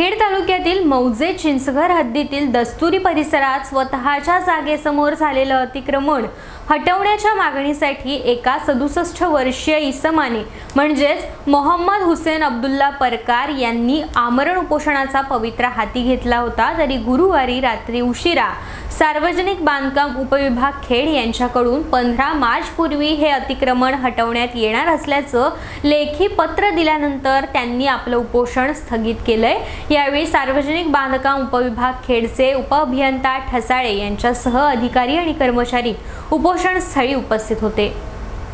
खेड तालुक्यातील मौजे चिंचघर हद्दीतील दस्तुरी परिसरात स्वतःच्या जागेसमोर झालेलं अतिक्रमण हटवण्याच्या मागणीसाठी एका सदुसष्ट वर्षीय इसमाने म्हणजेच मोहम्मद हुसेन अब्दुल्ला परकार यांनी आमरण उपोषणाचा पवित्रा हाती घेतला होता तरी गुरुवारी रात्री उशिरा सार्वजनिक बांधकाम उपविभाग खेड यांच्याकडून पंधरा मार्चपूर्वी हे अतिक्रमण हटवण्यात येणार असल्याचं लेखी पत्र दिल्यानंतर त्यांनी आपलं उपोषण स्थगित केलंय. यावेळी सार्वजनिक बांधकाम उपविभाग खेडचे उपअभियंता ठसाळे यांच्यासह अधिकारी आणि कर्मचारी उपोषण स्थळी उपस्थित होते.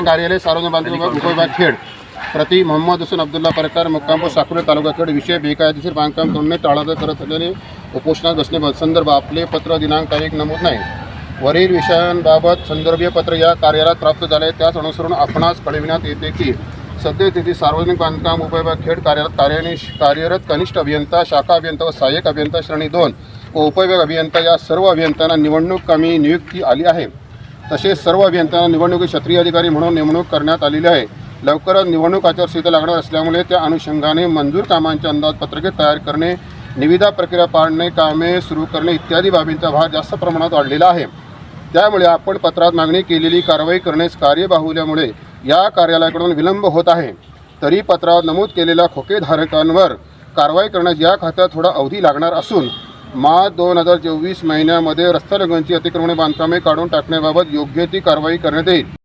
कार्यालय सार्वजनिक बांधकाम विभाग उपविभाग खेड प्रति मोहम्मद हुसेन अब्दुल्ला परकार मुक्कामपूर साकुरे तालुका खेड विषय बेकायदेशीर बांधकाम तोडणे टाळाटाळ करत असलेले उपोषणात बसणे संदर्भ आपले पत्र दिनांक तारीख नमूद नाही. वरील विषयांबाबत संदर्भीय पत्र या कार्यालयात प्राप्त झाले. त्याच अनुसरून आपणास कळविण्यात येते की सद्यस्थिती सार्वजनिक बांधकाम उपविभाग खेड कार्यालयात कार्यानिश कार्यरत कनिष्ठ अभियंता शाखा अभियंता व सहाय्यक अभियंता श्रेणी दोन व उपविभाग अभियंता या सर्व अभियंत्यांना निवडणूक कमी नियुक्ती आली आहे. तसेच सर्व अभियंत्यांना निवडणुकीत क्षत्रिय अधिकारी म्हणून नेमणूक करण्यात आलेली आहे. लवकरच निवडणूक आचारसंहिता लागणार असल्यामुळे त्या अनुषंगाने मंजूर कामांचे अंदाजपत्रके तयार करणे निविदा प्रक्रिया पाडणे कामे सुरू करणे इत्यादी बाबींचा भार जास्त प्रमाणात वाढलेला आहे. त्यामुळे आपण पत्रात मागणी केलेली कारवाई करण्यास कार्यबाहुल्यामुळे या कार्यालयाकडून विलंब होत आहे. तरी पत्रात नमूद केलेल्या खोकेधारकांवर कारवाई करण्यास या खात्यात थोडा अवधी लागणार असून मार्च दोन हजार चोवीस महिन्यामध्ये रस्ता लगनची अतिक्रमणे बांधकामे काढून टाकण्याबाबत योग्य ती कारवाई करण्यात येईल.